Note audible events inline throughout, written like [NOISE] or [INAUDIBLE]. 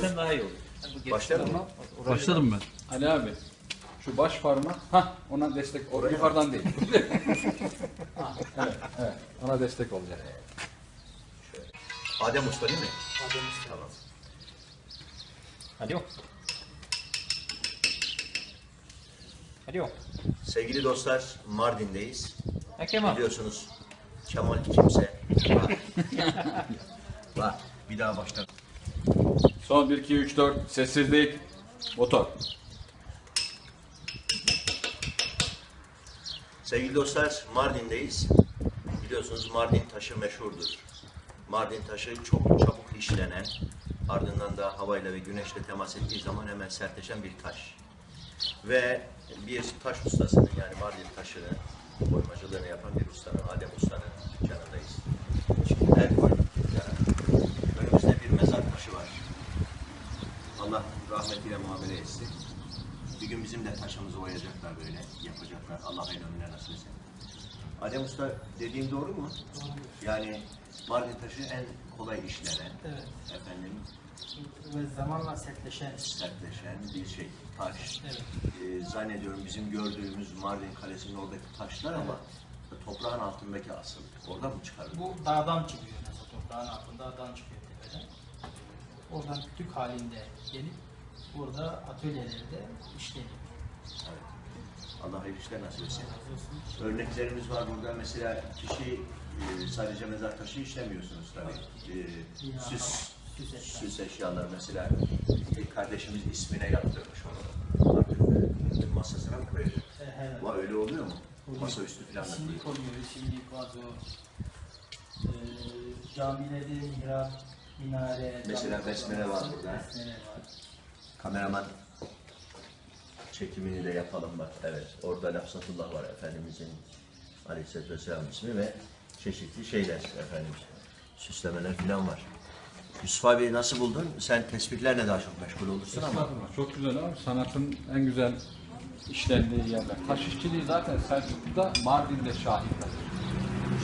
geçsen daha iyi olur. Başlayalım mı? Başladım ben. Ali abi şu baş parmak ha ona destek o yukarıdan değil. [LAUGHS] Ha, evet, evet. Ona destek olacak. Adem Usta değil mi? Adem Usta. Tamam. Hadi yok. Sevgili dostlar Mardin'deyiz. Ha Kemal. Biliyorsunuz Kemal kimse. [LAUGHS] Var. Bir daha baştan. Son 1 2 3 4 sessizlik. Motor. Sevgili dostlar Mardin'deyiz. Biliyorsunuz Mardin taşı meşhurdur. Mardin taşı çok çabuk işlenen, ardından da havayla ve güneşle temas ettiği zaman hemen sertleşen bir taş. Ve bir taş ustasının yani Mardin taşını, boymacılığını yapan bir ustanın, Adem Usta'nın dükkanındayız. Şimdi el koyduk dükkana. Önümüzde bir mezar taşı var. Allah rahmetiyle muamele etsin. Bir gün bizim de taşımızı oyacaklar böyle, yapacaklar. Allah el ömrüne nasip etsin. Adem Usta dediğim doğru mu? Yani Mardin taşı en kolay işlenen, Evet. efendim Ve zamanla sertleşen. sertleşen bir şey, taş. Evet. Ee, zannediyorum bizim gördüğümüz Mardin Kalesi'nin oradaki taşlar ama toprağın altındaki asıl. Oradan mı çıkarılıyor? Bu dağdan çıkıyor mesela toprağın altında dağdan çıkıyor tepeden. Oradan kütük halinde gelip burada atölyelerde işleniyor. Evet. Allah hayırlı işler nasip etsin. Örneklerimiz var burada. Mesela kişi e, sadece mezar taşı işlemiyorsunuz tabii. E, süs, süs eşya. süs eşyalar mesela bir kardeşimiz ismine yaptırmış onu. Artık e, masasına mı koyacak? E, her Bu öyle oluyor mu? Oluyor. Masaüstü falan da Şimdi değil. koyuyor, şimdi vazo, e, camilerde mihrap, minare. Mesela besmele var burada. Besmele var. Kameraman çekimini de yapalım bak. Evet. Orada Lafzatullah var Efendimizin Aleyhisselatü Vesselam ismi ve çeşitli şeyler efendim. Süslemeler falan var. Yusuf abi nasıl buldun? Sen tesbihlerle daha çok meşgul olursun ama. Çok güzel abi. Sanatın en güzel işlendiği yerler. Taş işçiliği zaten Selçuklu'da, Mardin'de şahitler.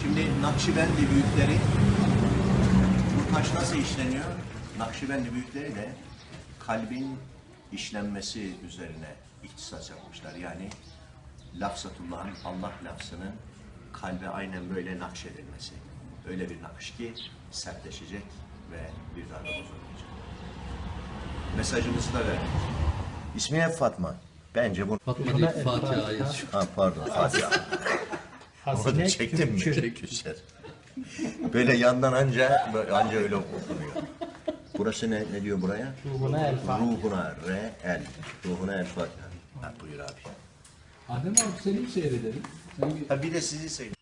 şimdi Nakşibendi büyükleri taş nasıl işleniyor? Nakşibendi büyükleri de kalbin işlenmesi üzerine ihtisas yapmışlar. Yani lafzatullah'ın Allah lafzının kalbe aynen böyle nakşedilmesi. Öyle bir nakış ki sertleşecek ve bir daha da bozulmayacak. Mesajımızı da verdik. İsmi hep Fatma. Bence bu... Fatma değil Fatiha. Ha pardon Fatiha. [LAUGHS] Onu çektim mi? Küser. Böyle yandan anca anca öyle okunuyor. Burası ne, ne diyor buraya? Ruhuna el Fatiha. Ruhuna re el. Ruhuna el Fatiha. Ha, buyur abi. Adem abi seni seyredelim. Sen bir Ha bir de sizi seyredin.